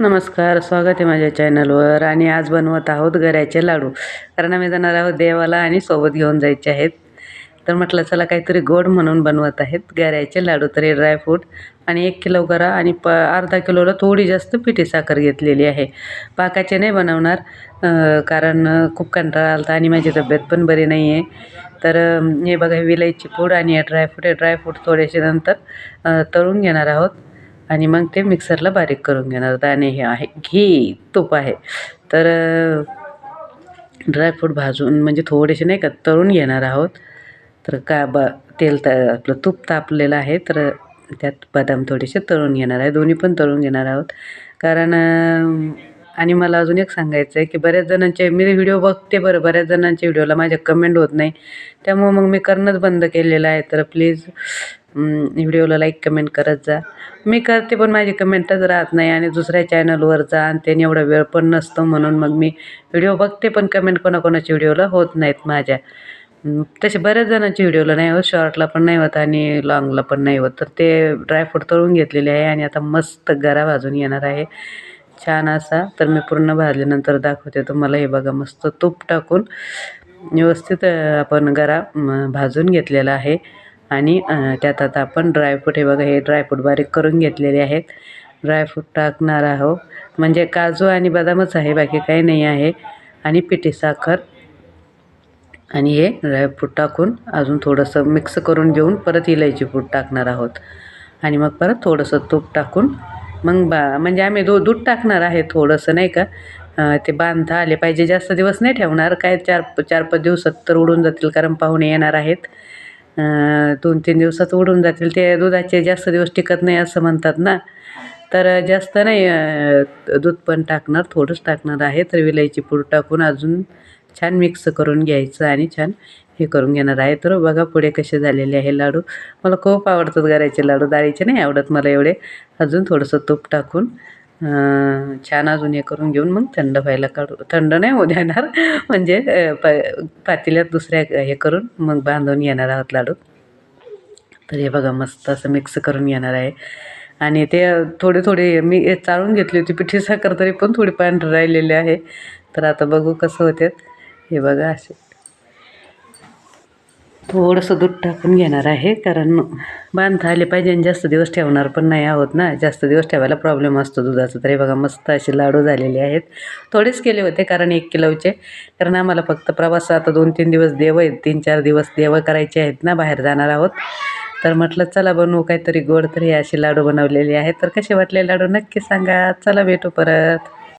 नमस्कार स्वागत आहे माझ्या चॅनलवर. आणि आज बनवत आहोत गऱ्याचे लाडू. कारण आम्ही जाणार आहोत देवाला आणि सोबत घेऊन जायचे आहेत. तर म्हटलं चला काहीतरी गोड म्हणून बनवत आहेत गऱ्याचे लाडू. तरी ड्रायफ्रूट आणि एक किलो गरा आणि प अर्धा किलोला थोडी जास्त पिठी साखर घेतलेली आहे. पाकाचे नाही बनवणार कारण खूप कंटाळा आला आणि माझी तब्येत पण बरी नाही आहे तर हे बघा हे विलायची पूड आणि हे ड्रायफ्रूट हे ड्रायफ्रूट थोडेसे नंतर तळून घेणार आहोत. आणि मग ते मिक्सरला बारीक करून घेणार. दाणे हे आहे घी तूप आहे. तर ड्रायफ्रूट भाजून म्हणजे थोडेसे नाही का तळून घेणार आहोत. तर का ब तेल त आपलं तूप तापलेलं आहे तर त्यात बदाम थोडेसे तळून घेणार आहे. दोन्ही पण तळून घेणार आहोत. कारण आणि मला अजून एक सांगायचं आहे की बऱ्याच जणांचे मी व्हिडिओ बघते बरं बऱ्याच जणांच्या व्हिडिओला माझ्या कमेंट होत नाही. त्यामुळं मग मी करणंच बंद केलेलं आहे. तर प्लीज व्हिडिओला लाईक कमेंट करत जा. मी करते पण माझी कमेंटच राहत नाही आणि दुसऱ्या चॅनलवर जा आणि त्याने एवढा वेळ पण नसतो म्हणून मग मी व्हिडिओ बघते पण कमेंट कोणाकोणाच्या व्हिडिओला होत नाहीत माझ्या. तसे बऱ्याच जणांच्या व्हिडिओला नाही होत शॉर्टला पण नाही होत आणि लाँगला पण नाही होत. तर ते ड्रायफ्रूट तळून घेतलेले आहे आणि आता मस्त गरा भाजून येणार आहे. छान असा. तर मी पूर्ण भाजल्यानंतर दाखवते तुम्हाला. हे बघा मस्त तूप टाकून व्यवस्थित आपण गरा भाजून घेतलेला आहे. आणि त्यात आता आपण ड्रायफ्रूट हे बघा हे ड्रायफ्रूट बारीक करून घेतलेले आहेत. ड्रायफ्रूट टाकणार आहोत. म्हणजे काजू आणि बदामच आहे बाकी काही नाही आहे. आणि पिठी साखर. आणि हे ड्रायफ्रूट टाकून अजून थोडंसं मिक्स करून घेऊन परत इलायची पूड टाकणार आहोत. आणि मग परत थोडंसं तूप टाकून मग बा म्हणजे आम्ही दू दूध टाकणार आहे थोडंसं नाही का? ते बांधता आले पाहिजे जास्त दिवस नाही ठेवणार काय चार चार पाच दिवसात तर उडून जातील कारण पाहुणे येणार आहेत. दोन तीन दिवसात उडून जातील ते दुधाचे जास्त दिवस टिकत नाही असं म्हणतात ना? तर जास्त नाही दूध पण टाकणार थोडंच टाकणार आहे तर विलायची पूड टाकून अजून छान मिक्स करून घ्यायचं आणि छान हे करून घेणार आहे. तर बघा पुढे कसे झालेले आहे लाडू. मला खूप आवडतात गऱ्याचे लाडू. डाळीचे नाही आवडत मला एवढे. अजून थोडंसं तूप टाकून छान अजून हे करून घेऊन मग थंड व्हायला काढू. थंड नाही होऊ देणार. म्हणजे प पातेल्यात दुसऱ्या हे करून मग बांधून येणार आहोत लाडू. तर हे बघा मस्त असं मिक्स करून घेणार आहे. आणि ते थोडे थोडे मी चाळून घेतली होती पिठी साखर तरी पण थोडी पांढरं राहिलेली आहे. तर आता बघू कसं होते. हे बघा असे. थोडंसं दूध टाकून घेणार आहे कारण बांधता आले पाहिजे आणि जास्त दिवस ठेवणार पण नाही आहोत ना. जास्त दिवस ठेवायला प्रॉब्लेम असतो दुधाचा. तरी बघा मस्त असे लाडू झालेले आहेत. थोडेच केले होते कारण एक किलोचे. कारण आम्हाला फक्त प्रवास आता दोन तीन दिवस देव आहेत. तीन चार दिवस देव करायचे आहेत ना बाहेर जाणार आहोत. तर म्हटलं चला बनवू काहीतरी गोड. तरी असे लाडू बनवलेले आहेत. तर कसे वाटले लाडू? नक्की सांगा. चला भेटू परत.